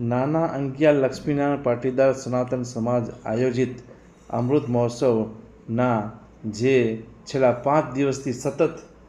નાના અંકિયા લક્ષ્મીનારાયણ પાટીદાર સનાતન સમાજ આયોજિત અમૃત મહોત્સવના જે છેલ્લા પાંચ દિવસથી સતત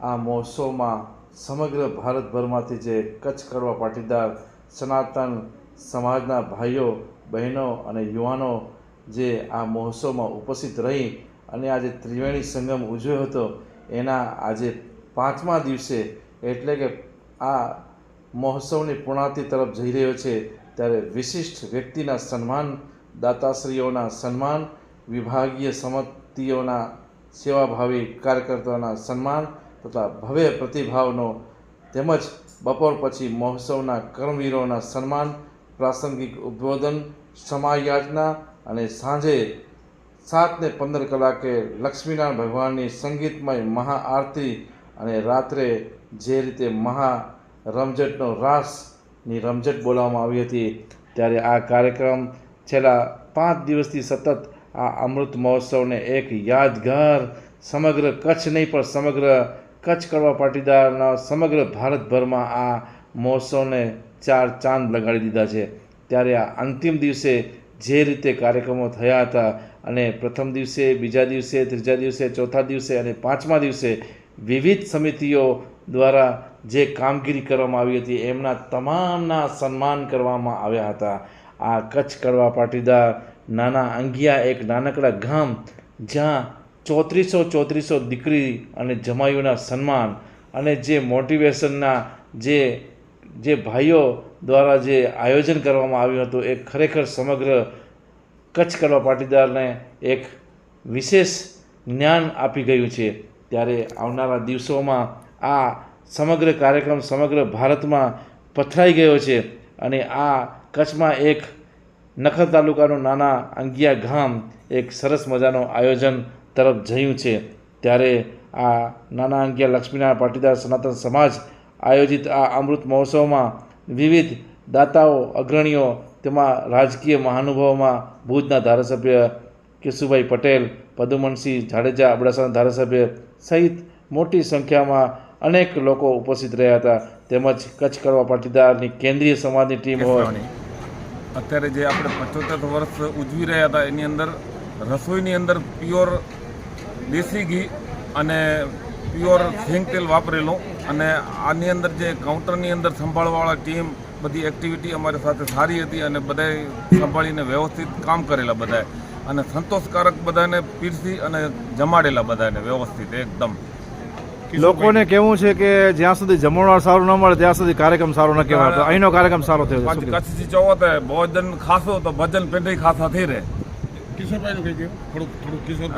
આ મહોત્સવમાં સમગ્ર ભારતભરમાંથી જે કચ્છ કડવા પાટીદાર સનાતન સમાજના ભાઈઓ, બહેનો અને યુવાનો જે આ મહોત્સવમાં ઉપસ્થિત રહી અને આજે ત્રિવેણી સંગમ ઉજવ્યો હતો, એના આજે પાંચમા દિવસે એટલે કે આ મહોત્સવની પૂર્ણાતિ તરફ જઈ રહ્યો છે. ત્યારે વિશિષ્ટ વ્યક્તિના સન્માન, દાતાશ્રીઓના સન્માન, વિભાગીય સમિતિઓના સેવાભાવી કાર્યકર્તાઓના સન્માન તથા ભવ્ય પ્રતિભાવનો તેમજ બપોર પછી મહોત્સવના કર્મવીરોના સન્માન, પ્રાસંગિક ઉદ્બોધન સમાયાચના અને સાંજે સાત ને પંદર કલાકે લક્ષ્મીનારાયણ ભગવાનની સંગીતમય મહાઆરતી અને રાત્રે જે રીતે મહા રમઝટનો રાસની રમઝટ બોલાવવામાં આવી હતી. ત્યારે આ કાર્યક્રમ છેલ્લા પાંચ દિવસથી સતત આ અમૃત મહોત્સવને એક યાદગાર સમગ્ર કચ્છ નહીં, પણ સમગ્ર કચ્છ કરવા પાટીદારના સમગ્ર ભારતભરમાં આ મહોત્સવને ચાર ચાંદ લગાડી દીધા છે. ત્યારે આ અંતિમ દિવસે જે રીતે કાર્યક્રમો થયા હતા અને પ્રથમ દિવસે, બીજા દિવસે, ત્રીજા દિવસે, ચોથા દિવસે અને પાંચમા દિવસે વિવિધ સમિતિઓ દ્વારા જે કામગીરી કરવામાં આવી હતી, એમના તમામના સન્માન કરવામાં આવ્યા હતા. આ કચ્છ કડવા પાટીદાર નાના અંગિયા એક નાનકડા ગામ, જ્યાં ચોત્રીસો ચોત્રીસો દીકરી અને જમાયુના સન્માન અને જે મોટિવેશનના જે જે ભાઈઓ દ્વારા જે આયોજન કરવામાં આવ્યું હતું, એ ખરેખર સમગ્ર કચ્છ કરવા પાટીદારને એક વિશેષ જ્ઞાન આપી ગયું છે. ત્યારે આવનારા દિવસોમાં આ સમગ્ર કાર્યક્રમ, સમગ્ર ભારતમાં પથરાઈ ગયો છે અને આ કચ્છમાં એક નખર તાલુકાનું નાના અંગિયા ગામ એક સરસ મજાનું આયોજન તરફ જયું છે. ત્યારે આ નાના અંગિયા લક્ષ્મીનારાયણ પાટીદાર સનાતન સમાજ આયોજિત આ અમૃત મહોત્સવમાં વિવિધ દાતાઓ, અગ્રણીઓ તેમાં રાજકીય મહાનુભાવોમાં ભુજના ધારાસભ્ય કેશુભાઈ પટેલ પદુમનસિંહ જાડેજા, અબડાસાના ધારાસભ્ય સહિત મોટી સંખ્યામાં અનેક લોકો ઉપસ્થિત રહ્યા હતા. તેમજ કચ્છ કરવા પાટીદારની કેન્દ્રીય સમાજની ટીમ હોય. અત્યારે જે આપણે પંચોતેર વર્ષ ઉજવી રહ્યા હતા, એની અંદર રસોઈની અંદર પ્યોર દેશી ઘી અને પ્યોર સિંગ તેલ વાપરેલું અને આની અંદર જે કાઉન્ટરની અંદર સંભાળવાળા ટીમ બધી એક્ટિવિટી અમારી સાથે સારી હતી અને બધાએ સંભાળીને વ્યવસ્થિત કામ કરેલા બધાએ. અને સંતોષકારક બધાને પીરસી અને જમાડેલા બધાને વ્યવસ્થિત એકદમ. લોકોને કેવું છે કે જ્યાં સુધી જમણવાર સારું ન મળે ત્યાં સુધી કાર્યક્રમ સારો ન કહેવાય. તો અહીંનો કાર્યક્રમ સારો થયો છે. પાછી કચ્છથી જોવો તો ભોજન ખાશો તો ભજન પેઢી ખાસા થઈ રહે.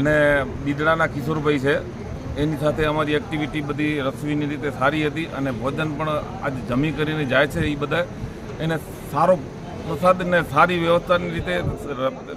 અને બીદડાના કિશોરભાઈ છે. એની સાથે અમારી એક્ટિવિટી બધી રસવીની રીતે સારી હતી અને ભોજન પણ આજે જમી કરીને જાય છે એ બધા એને સારો પ્રસાદ ને સારી વ્યવસ્થાની રીતે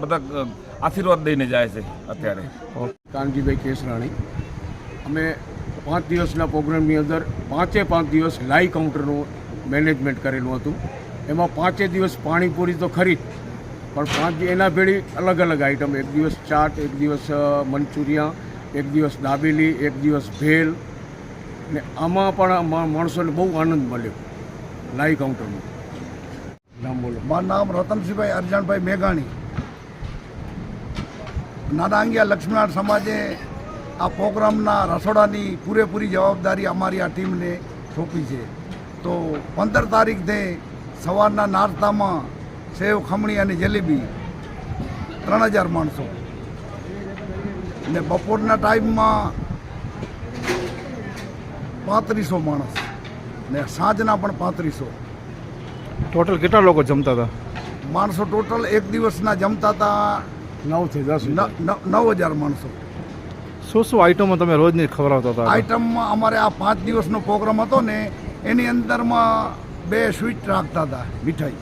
બધા આશીર્વાદ દઈને જાય છે અત્યારે. કાનજીભાઈ કેસરાણી, અમે પાંચ દિવસના પ્રોગ્રામની અંદર પાંચે પાંચ દિવસ લાઈવ કાઉન્ટરનું મેનેજમેન્ટ કરેલું હતું. એમાં પાંચે દિવસ પાણીપુરી તો ખરી પણ પાંચ એના ભેળી અલગ અલગ આઈટમ, એક દિવસ ચાટ, એક દિવસ મંચુરિયા એક દિવસ દાબેલી, એક દિવસ ભેલ, ને આમાં પણ માણસોને બહુ આનંદ મળ્યો લાઈવ કાઉન્ટરનું. નામ બોલો. મારું નામ રતનસિંહભાઈ અરજણભાઈ મેઘાણી. નાનાંગિયા લક્ષ્મીનારાયણ સમાજે આ પ્રોગ્રામના રસોડાની પૂરેપૂરી જવાબદારી અમારી આ ટીમને સોંપી છે. તો પંદર તારીખે સવારના નાસ્તામાં સેવ, ખમણી અને જલેબી ત્રણ હજાર માણસો. ને બપોરના ટાઈમમાં પાંત્રીસો માણસ. ને સાંજના પણ પાંત્રીસો. ટોટલ કેટલા લોકો જમતા હતા? માણસો ટોટલ એક દિવસના જમતા હતા નવથી દસ નવ હજાર માણસો. શું શું આઈટમો તમે રોજની ખવડાવતા હતા? આઈટમમાં અમારે આ પાંચ દિવસનો પ્રોગ્રામ હતો ને એની અંદરમાં બે સ્વીટ રાખતા હતા મીઠાઈ.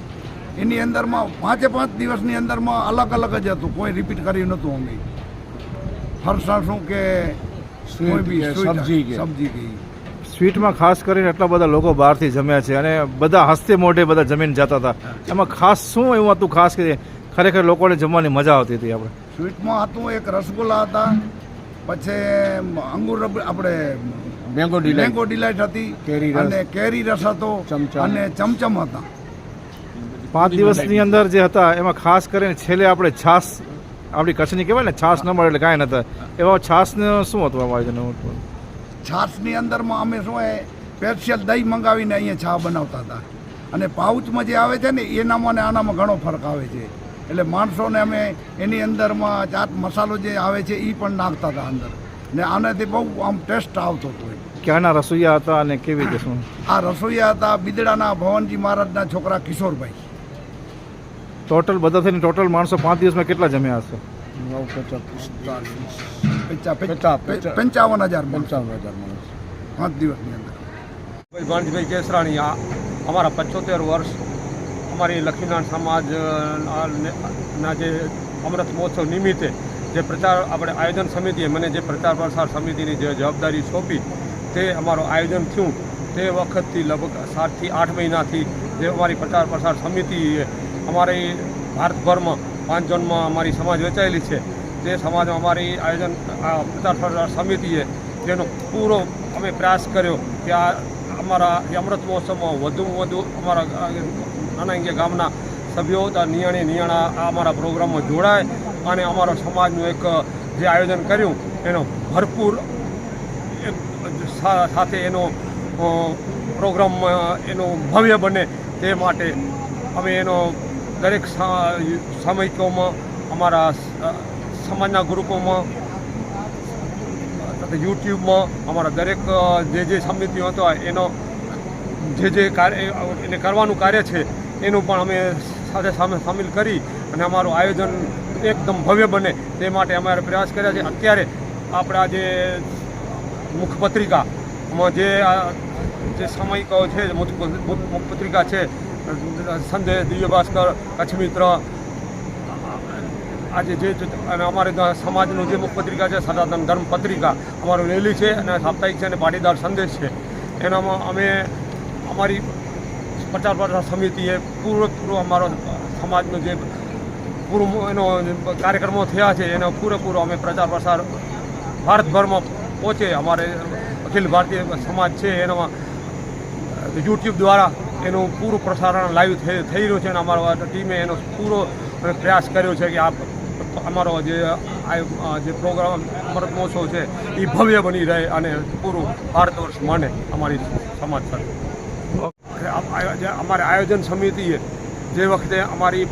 એની અંદરમાં પાંચે પાંચ દિવસની અંદરમાં અલગ અલગ જ હતું કોઈ રિપીટ કર્યું નહોતું અમે. ફરસાણ શું કે કોઈ બી કે સબ્જી સબ્જી કે. સ્વીટમાં ખાસ કરીને એટલા બધા લોકો બહારથી જમ્યા છે અને બધા હસ્તે મોઢે બધા જમીને જતા હતા. એમાં ખાસ શું એવું હતું? ખાસ કે ખરેખર લોકોને જમવાની મજા આવતી હતી આપણે. સ્વીટમાં હતું એક રસગુલ્લા હતા પછી અંગુર રબ- આપણે મેંગો ડિલાઇટ મેંગો ડિલાઇટ હતી કેરી રસ. અને કેરી રસ હતો ચમચમ. અને ચમચમ હતા. પાંચ દિવસની અંદર જે હતા એમાં ખાસ કરીને છેલ્લે આપણે છાસ આપણી કચ્છની કહેવાય ને છાસ ન મળે એટલે કાંઈ નતા એવા છાસનું શું હતું આ આયોજન છાશની અંદરમાં અમે શું એ સ્પેશિયલ દહીં મંગાવીને અહીંયા ચા બનાવતા હતા. અને પાઉચમાં જે આવે છે ને એનામાં ને આનામાં ઘણો ફરક આવે છે. એટલે માણસોને અમે એની અંદરમાં ચાટ મસાલો જે આવે છે એ પણ નાખતા હતા અંદર. ને આનાથી બહુ આમ ટેસ્ટ આવતો હતો. ક્યાંના રસોઈયા હતા અને કેવી રીતે શું? આ રસોઈયા હતા બિદડાના ભવનજી મહારાજના છોકરા કિશોરભાઈ. ટોટલ બધા થઈને ટોટલ માણસો પાંચ દિવસમાં કેટલા જમ્યા હશે? નવ પચાસ પંચાવન હજાર પંચાવન હજાર માણસ. પાંચ દિવસની અંદર. ભાઈ ભાણજીભાઈ કેસરાણી આ અમારા પંચોતેર વર્ષ અમારી લક્ષ્મીનારાયણ સમાજ ના જે અમૃત મહોત્સવ નિમિત્તે જે પ્રચાર આપણે આયોજન સમિતિએ મને જે પ્રચાર પ્રસાર સમિતિની જે જવાબદારી સોંપી તે અમારું આયોજન થયું. તે વખતથી લગભગ સાતથી આઠ મહિનાથી જે અમારી પ્રચાર પ્રસાર સમિતિએ અમારી ભારતભરમાં પાંચ ઝોનમાં અમારી સમાજ વેચાયેલી છે. તે સમાજમાં અમારી આયોજન પ્રચાર પ્રસાર સમિતિએ જેનો પૂરો અમે પ્રયાસ કર્યો કે આ અમારા અમૃત મહોત્સવમાં વધુમાં વધુ અમારા નાના ગામના સભ્યો નિયાણી, નિયાણા, આ અમારા પ્રોગ્રામમાં જોડાય અને અમારા સમાજનું એક, જે આયોજન કર્યું, એનો ભરપૂર સાથે એનો પ્રોગ્રામ એનું ભવ્ય બને તે માટે અમે એનો દરેક સામયિકોમાં અમારા સમાજના ગ્રુપોમાં યુટ્યુબમાં અમારા દરેક જે જે સમિતિઓ હતો, એનો, જે જે કાર્ય એને કરવાનું કાર્ય છે, એનું પણ અમે સાથે સામે સામેલ કરી અને અમારું આયોજન એકદમ ભવ્ય બને. તે માટે અમારે પ્રયાસ કર્યા છે. અત્યારે આપણા જે મુખપત્રિકામાં જે જે સામયિકો છે, મુખ- મુખ- મુખપત્રિકા છે, સંજય દિવ્ય ભાસ્કર કચ્છ મિત્ર આજે જે અને અમારે સમાજનું જે મુખપત્રિકા છે, સનાતન ધર્મ પત્રિકા, અમારું રેલી છે અને સાપ્તાહિક છે અને પાટીદાર સંદેશ છે. એનામાં અમે અમારી પ્રચાર પ્રસાર સમિતિએ પૂરેપૂરો અમારો સમાજનો જે પૂરું એનો કાર્યક્રમો થયા છે, એનો પૂરેપૂરો અમે પ્રચાર પ્રસાર ભારતભરમાં પહોંચે. અમારે અખિલ ભારતીય સમાજ છે, એનામાં યુટ્યુબ દ્વારા એનું પૂરું પ્રસારણ લાઈવ થઈ રહ્યું છે અને અમારો ટીમે એનો પૂરો પ્રયાસ કર્યો છે કે આ અમારો જે આ જે પ્રોગ્રામ અમૃત મહોત્સવ છે એ ભવ્ય બની રહે અને પૂરું ભારત વર્ષ માને અમારી સમાજ સાથે. અમારે આયોજન સમિતિએ જે વખતે અમારી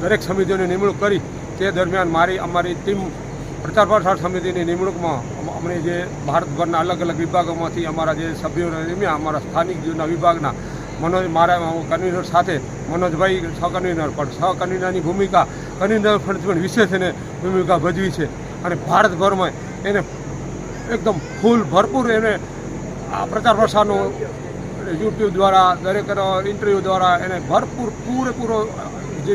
દરેક સમિતિઓની નિમણૂક કરી, તે દરમિયાન મારી, અમારી ટીમ પ્રચાર પ્રસાર સમિતિની નિમણૂકમાં અમને જે ભારતભરના અલગ અલગ વિભાગોમાંથી અમારા જે સભ્યોને નિમ્યા અમારા સ્થાનિક જીવના વિભાગના મનોજ, મારા કન્વીનર સાથે મનોજભાઈ સહકન્વીનર પણ સહકન્વીનરની ભૂમિકા કન્વીનર પણ વિશેષ એને ભૂમિકા ભજવી છે. અને ભારતભરમાં એને એકદમ ફૂલ ભરપૂર એને આ પ્રચાર પ્રસારનો યુટ્યુબ દ્વારા, દરેક ઇન્ટરવ્યૂ દ્વારા એને ભરપૂર પૂરેપૂરો જે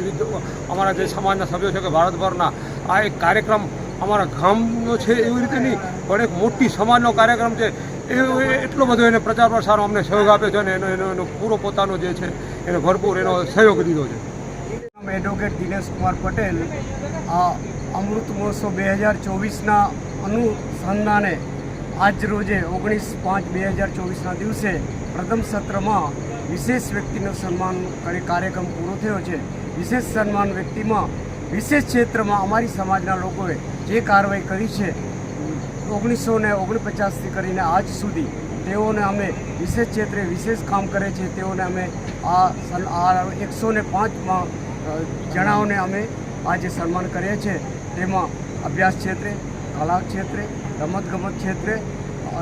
અમારા જે સમાજના સભ્યો છે કે ભારતભરના, આ એક કાર્યક્રમ અમારા ગામનો છે એવી રીતે નહીં, પણ એક મોટી સમાજનો કાર્યક્રમ છે. એ એટલો બધો એને પ્રચાર પ્રસારનો અમને સહયોગ આપ્યો છે અને એનો એનો એનો પૂરો પોતાનો જે છે, એને ભરપૂર એનો સહયોગ દીધો છે. એડવોકેટ દિનેશ કુમાર પટેલ આ અમૃત મહોત્સવ બે હજાર ચોવીસના અનુસંધાને આજ રોજે ઓગણીસ પાંચ બે હજાર ચોવીસના દિવસે પ્રથમ સત્રમાં વિશેષ વ્યક્તિનો સન્માન કરી, કાર્યક્રમ પૂરો થયો છે. વિશેષ સન્માન વ્યક્તિમાં વિશેષ ક્ષેત્રમાં અમારી સમાજના લોકોએ જે કાર્યવાહી કરી છે, ઓગણીસો ને ઓગણપચાસથી કરીને આજ સુધી તેઓને અમે વિશેષ ક્ષેત્રે વિશેષ કામ કરે છે, તેઓને અમે આ એકસો ને પાંચમાં અ, જણાઓને અમે આજે સન્માન કરીએ છીએ. તેમાં અભ્યાસ ક્ષેત્રે કલા ક્ષેત્રે રમતગમત ક્ષેત્રે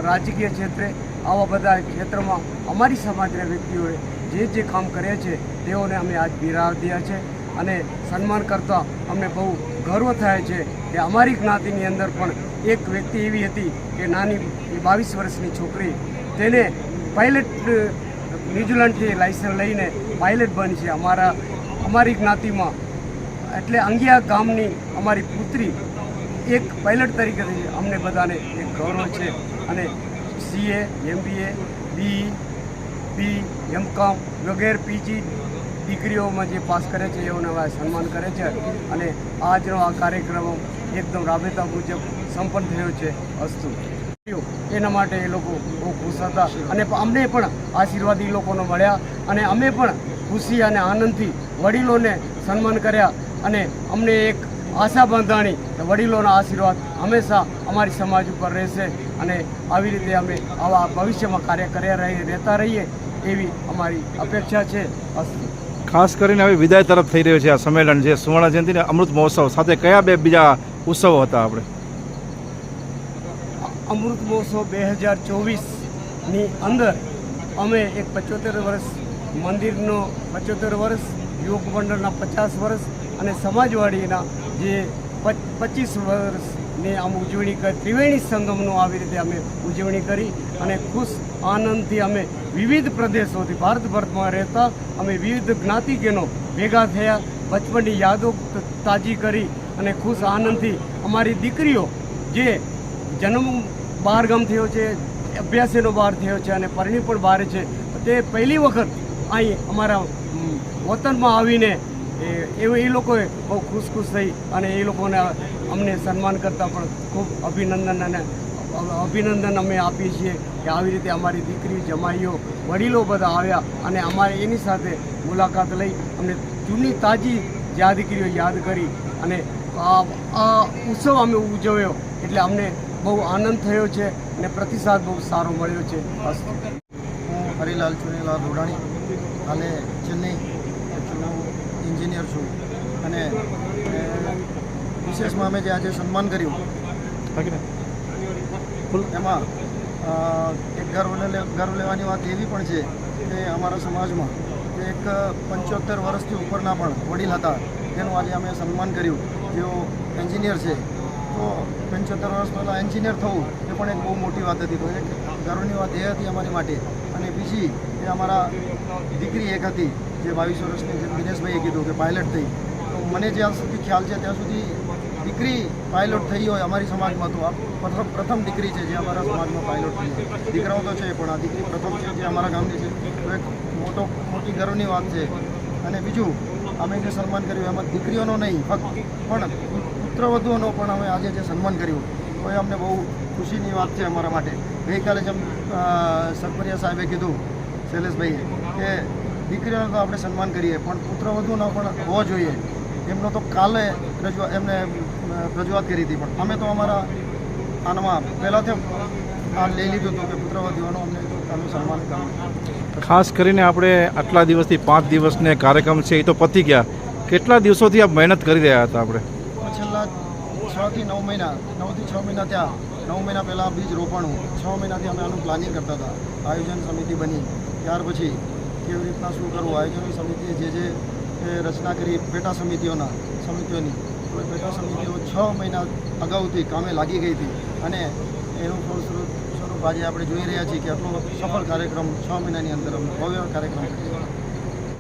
રાજકીય ક્ષેત્રે આવા બધા ક્ષેત્રમાં અમારી સમાજના વ્યક્તિઓએ જે જે કામ કર્યા છે તેઓને અમે આજ બિરાવ્યા છે. અને સન્માન કરતાં અમને બહુ ગર્વ થાય છે કે અમારી જ્ઞાતિની અંદર પણ એક વ્યક્તિ એવી હતી કે નાની બાવીસ વર્ષની છોકરી તેને પાયલટ ન્યુઝીલેન્ડથી લાયસન્સ લઈને પાયલટ બની છે. અમારા અમારી જ્ઞાતિમાં, એટલે અંગિયા ગામની અમારી પુત્રી એક પાયલટ તરીકે અમને બધાને એક ગૌરવ છે. અને CA MBA B B MCom વગેરે પીજી દીકરીઓમાં જે પાસ કરે છે, એઓને હવે સન્માન કરે છે. અને આજનો આ કાર્યક્રમ એકદમ રાબેતા મુજબ સંપન્ન થયો છે અસ્તુ. એના માટે એ લોકો બહુ ખુશ હતા. અને અમને પણ આશીર્વાદ એ લોકોનો મળ્યા. અને અમે પણ ખુશી અને આનંદથી વડીલોને સન્માન કર્યા અને અમને એક આશા બંધાણી વડીલોના આશીર્વાદ હંમેશા અમારી સમાજ ઉપર રહેશે અને આવી રીતે અમે આવા ભવિષ્યમાં કાર્ય કર્યા રહીએ રહેતા રહીએ એવી અમારી અપેક્ષા છે. ખાસ કરીને હવે વિદાય તરફ થઈ રહ્યો છે આ સંમેલન જે સુવર્ણ જયંતિ ને અમૃત મહોત્સવ સાથે કયા બે બીજા ઉત્સવો હતા આપણે? અમૃત મહોત્સવ બે હજાર ચોવીસની અંદર અમે એક પચોતેર વર્ષ મંદિરનો પચોતેર વર્ષ યુવક મંડળના પચાસ વર્ષ અને સમાજવાડીના જે પચ- પચીસ વર્ષની આમ ઉજવણી કરી ત્રિવેણી સંગમનું આવી રીતે અમે ઉજવણી કરી અને ખુશ આનંદથી અમે વિવિધ પ્રદેશોથી ભારતભરમાં રહેતા અમે વિવિધ જ્ઞાતિજનો ભેગા થયા બચપનની યાદો તાજી કરી અને ખુશ આનંદથી અમારી દીકરીઓ જે જન્મ બહારગામ થયો છે, અભ્યાસેનો બહાર થયો છે અને પરણી પણ બહાર છે, તે પહેલી વખત અહીં અમારા વતનમાં આવીને એ એ લોકોએ બહુ ખુશ ખુશ થઈ અને એ લોકોને અમને સન્માન કરતાં પણ ખૂબ અભિનંદન અને અભિનંદન અમે આપીએ છીએ કે આવી રીતે અમારી દીકરી, જમાઈઓ, વડીલો બધા આવ્યા અને અમારે એની સાથે મુલાકાત લઈ અમને જૂની તાજી યાદગીરીઓ યાદ કરી અને આ ઉત્સવ અમે ઉજવ્યો એટલે અમને બહુ આનંદ થયો છે અને પ્રતિસાદ બહુ સારો મળ્યો છે. હું હરિલાલ ચુનીલાલ રોડાણી અને ચેન્નઈ એન્જિનિયર છું. અને વિશેષમાં અમે જે આજે સન્માન કર્યું. એમાં એક ગર્વ ગર્વ લેવાની વાત એવી પણ છે કે અમારા સમાજમાં એક પંચોતેર વર્ષથી ઉપરના પણ વડીલ હતા. તેનું આજે અમે સન્માન કર્યું. જેઓ એન્જિનિયર છે. તો પંચોતેર વર્ષ પહેલાં એન્જિનિયર થવું એ પણ એક બહુ મોટી વાત હતી. તો એક ગર્વની વાત એ હતી અમારી માટે. અને બીજી એ અમારા દીકરી એક હતી. જે બાવીસ વર્ષની જેમ દિનેશભાઈએ કીધું કે પાયલટ થઈ. તો મને જ્યાં સુધી ખ્યાલ છે ત્યાં સુધી દીકરી પાયલોટ થઈ હોય અમારી સમાજમાં તો આ પ્રથમ પ્રથમ દીકરી છે જે અમારા સમાજમાં પાયલોટ થઈ હોય. દીકરાઓ તો છે પણ આ દીકરી પ્રથમ છે જે અમારા ગામની છે. તો એક મોટો મોટી ગર્વની વાત છે. અને બીજું, અમે જે સન્માન કર્યું. એમાં દીકરીઓનો નહીં, ફક્ત પણ પુત્રવધુઓનો પણ અમે આજે જે સન્માન કર્યું, તો એ અમને બહુ ખુશીની વાત છે અમારા માટે. ગઈકાલે જેમ સરપરિયા સાહેબે કીધું, શૈલેષભાઈએ, કે દીકરીઓનો તો આપણે સન્માન કરીએ પણ પુત્રવધુનો પણ હોવો જોઈએ. એમનો તો કાલે રજૂઆત એમને રજૂઆત કરી હતી. પણ અમે તો અમારા આનામાં પહેલાંથી આ લઈ લીધું હતું કે પુત્રવધુઓનો અમને તો સન્માન કરવું ખાસ કરીને આપણે આટલા દિવસથી પાંચ દિવસને કાર્યક્રમ છે એ તો પતી ગયા. કેટલા દિવસોથી આપ મહેનત કરી રહ્યા હતા આપણે? છેલ્લા છથી નવ મહિના નવથી છ મહિના ત્યાં નવ મહિના પહેલાં બીજ રોપણું. છ મહિનાથી અમે આનું પ્લાનિંગ કરતા હતા. આયોજન સમિતિ બની. ત્યાર પછી કેવી રીતના શું કરવું? આયોજનની સમિતિએ જે જે રચના કરી પેટા સમિતિઓના, સમિતિઓની પેટા સમિતિઓ છ મહિના અગાઉથી કામે લાગી ગઈ હતી. અને એનું ફળસ્વરૂપ સ્વરૂપ આજે આપણે જોઈ રહ્યા છીએ કે આટલો સફળ કાર્યક્રમ છ મહિનાની અંદર ભવ્ય કાર્યક્રમ. કર્યો